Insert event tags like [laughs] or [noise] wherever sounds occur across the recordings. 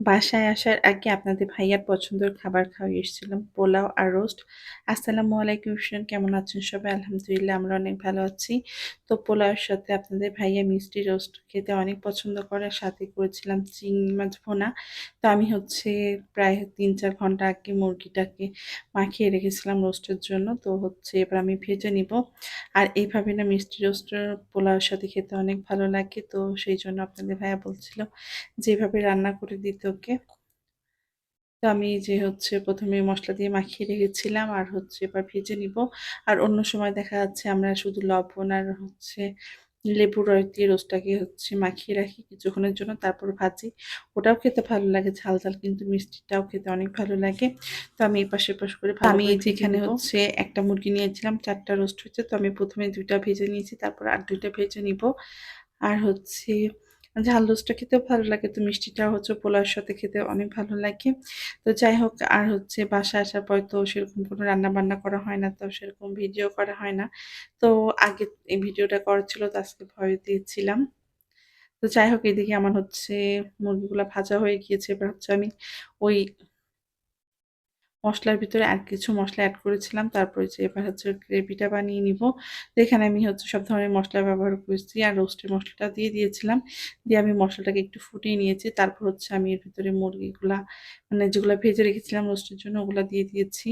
বাসায় আসার আগে আপনাদের ভাইয়ার পছন্দের খাবার খাওয়াই এসেছিলাম, পোলাও আর রোস্ট। আসসালামু আলাইকুম ফ্রেন্ড কেমন আছেন সবাই? আলহামদুলিল্লাহ আমরা অনেক ভালো আছি। তো পোলাওয়ের সাথে আপনাদের ভাইয়া মিষ্টি রোস্ট খেতে অনেক পছন্দ করে, সাথে করেছিলাম চিংড়ি মাছ ভোনা। তো আমি হচ্ছে প্রায় তিন চার ঘণ্টা আগে মুরগিটাকে মাখিয়ে রেখেছিলাম রোস্টের জন্য। তো হচ্ছে এবার আমি ভেজে নিব। আর এইভাবে না মিষ্টি রোস্ট পোলাওয়ের সাথে খেতে অনেক ভালো লাগে। তো সেই জন্য আপনাদের ভাইয়া বলছিল যেভাবে রান্না করে দিতে ওকে তো আমি যে হচ্ছে প্রথমে মশলা দিয়ে মাখিয়ে রেখেছিলাম আর হচ্ছে এবার ভেজে নিব। আর অন্য সময় দেখা যাচ্ছে আমরা শুধু লবণ আর হচ্ছে লেবুর রস দিয়ে রোস্টটাকে হচ্ছে মাখিয়ে রাখি কিছুক্ষণের জন্য তারপর ভাজি। ওটাও খেতে ভালো লাগে ঝাল ঝাল কিন্তু মিষ্টিটাও খেতে অনেক ভালো লাগে। তো আমি এপাশে পাশ করে আমি যেখানে হচ্ছে একটা মুরগি নিয়েছিলাম চারটা রোস্ট হয়েছে। তো আমি প্রথমে দুইটা ভেজে নিয়েছি তারপর আর দুইটা ভেজে নিব। আর হচ্ছে ঝাল রোস্টটা খেতেও ভালো লাগে, তো মিষ্টিটা হচ্ছে পোলার সাথে খেতে অনেক ভালো লাগে। তো যাই হোক, আর হচ্ছে বাসা আসার পর তো সেরকম কোনো রান্না বান্না করা হয় না, তো সেরকম ভিডিও করা হয় না। তো আগে এই ভিডিওটা করা ছিল, তো আজকে ভয় দিয়েছিলাম তো যাই হোক, এদিকে আমার হচ্ছে মুরগিগুলো ভাজা হয়ে গিয়েছে, এবার হচ্ছে আমি ওই মশলার ভিতরে আর কিছু মশলা অ্যাড করেছিলাম। তারপরে যে এবার হচ্ছে গ্রেভিটা বানিয়ে নিব। এখানে আমি হচ্ছে সব ধরনের মশলা ব্যবহার করেছি আর রোস্টের মশলাটা দিয়ে দিয়েছিলাম। দিয়ে আমি মশলাটাকে একটু ফুটিয়ে নিয়েছি। তারপর হচ্ছে আমি এর ভিতরে মুরগিগুলা মানে যেগুলো ভেজে রেখেছিলাম রোস্টের জন্য ওগুলো দিয়ে দিয়েছি।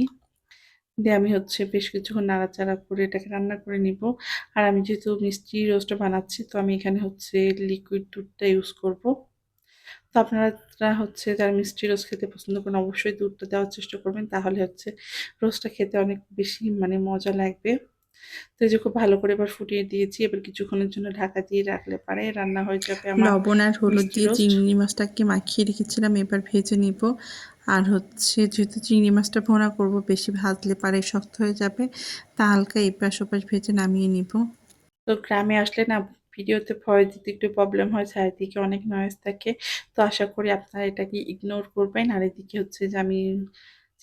দিয়ে আমি হচ্ছে বেশ কিছুক্ষণ নাড়াচাড়া করে এটাকে রান্না করে নিব। আর আমি যেহেতু মিষ্টি রোস্টটা বানাচ্ছি, তো আমি এখানে হচ্ছে লিকুইড দুধটা ইউজ করব। তো আপনারা হচ্ছে যারা মিষ্টি রোজ খেতে পছন্দ করেন অবশ্যই দুধটা দেওয়ার চেষ্টা করবেন। তাহলে হচ্ছে রোজটা খেতে অনেক বেশি মানে মজা লাগবে। তো এই যে খুব ভালো করে এবার ফুটিয়ে দিয়েছি। এবার কিছুক্ষণের জন্য ঢাকা দিয়ে রাখলে পারে রান্না হয়ে যাবে আমার লবণ আর হলুদ দিয়ে চিংড়ি মাছটাকে মাখিয়ে রেখেছিলাম এবার ভেজে নিব। আর হচ্ছে যেহেতু চিংড়ি মাছটা ভোনা করব বেশি ভাজলে পারে শক্ত হয়ে যাবে। তা হালকা এপাশ ওপাশ ভেজে নামিয়ে নিব। তো গ্রামে আসলে না ভিডিওতে ভয় দিতে একটু প্রবলেম হয়, চারিদিকে অনেক নয়েজ থাকে। তো আশা করি আপনারা এটাকে ইগনোর করবেন। আর এদিকে হচ্ছে যে আমি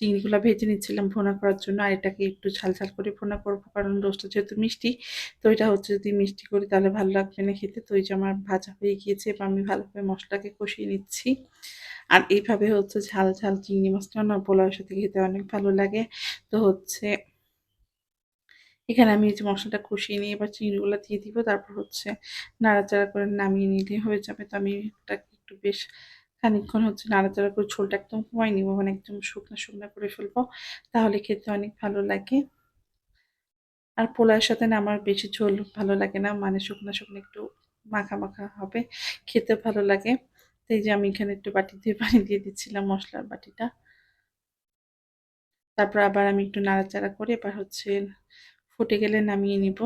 চিংড়িগুলো ভেজে নিচ্ছিলাম ভোনা করার জন্য। আর এটাকে একটু ঝাল ঝাল করে ভোনা করব, কারণ রোস্টটা যেহেতু মিষ্টি। তো এটা হচ্ছে যদি মিষ্টি করি তাহলে ভালো লাগবে না খেতে। তো এই যে আমার ভাজা হয়ে গিয়েছে, এবার আমি ভালোভাবে মশলাকে কষিয়ে নিচ্ছি। আর এইভাবে হচ্ছে ঝাল ঝাল চিংড়ি মাছটা না পোলাওর সাথে খেতে অনেক ভালো লাগে। তো হচ্ছে এখানে আমি এই যে মশলাটা কষিয়ে নিয়ে এবার চিংড়িগুলো দিয়ে দিব, তারপর হচ্ছে নাড়াচাড়া করে নামিয়ে নিলে হয়ে যাবে। তো আমি এটাকে একটু বেশ খানিকক্ষণ হচ্ছে নাড়াচাড়া করে ঝোলটা একদম কমাই নিব মানে একদম শুকনো শুকনো করে ফেলব, তাহলে খেতে অনেক ভালো লাগে। আর পোলাওয়ের সাথে না আমার বেশি ঝোল ভালো লাগে না মানে শুকনো শুকনো একটু মাখা মাখা হবে, খেতে ভালো লাগে। তো এই যে আমি এখানে একটু বাটি দিয়ে [laughs] পানি দিয়ে দিচ্ছিলাম মশলার বাটিটা। তারপর আবার আমি একটু নাড়াচাড়া করে এবার হচ্ছে ফুটে গেলে নামিয়ে নিব।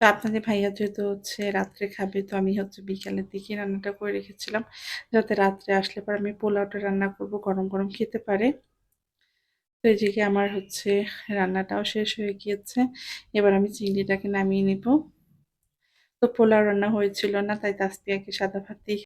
তো আপনাদের ভাইয়া যেহেতু হচ্ছে রাত্রে খাবে, তো আমি হচ্ছে বিকালের দিকে রান্নাটা করে রেখেছিলাম। যাতে রাত্রে আসলে পর আমি পোলাওটা রান্না করব, গরম গরম খেতে পারে। তো এদিকে আমার হচ্ছে রান্নাটাও শেষ হয়ে গিয়েছে। এবার আমি চিংড়িটাকে নামিয়ে নিব। তো পোলাও রান্না হয়েছিল না, তাই তাস্তিয়াকে সাদা ভাত দিয়ে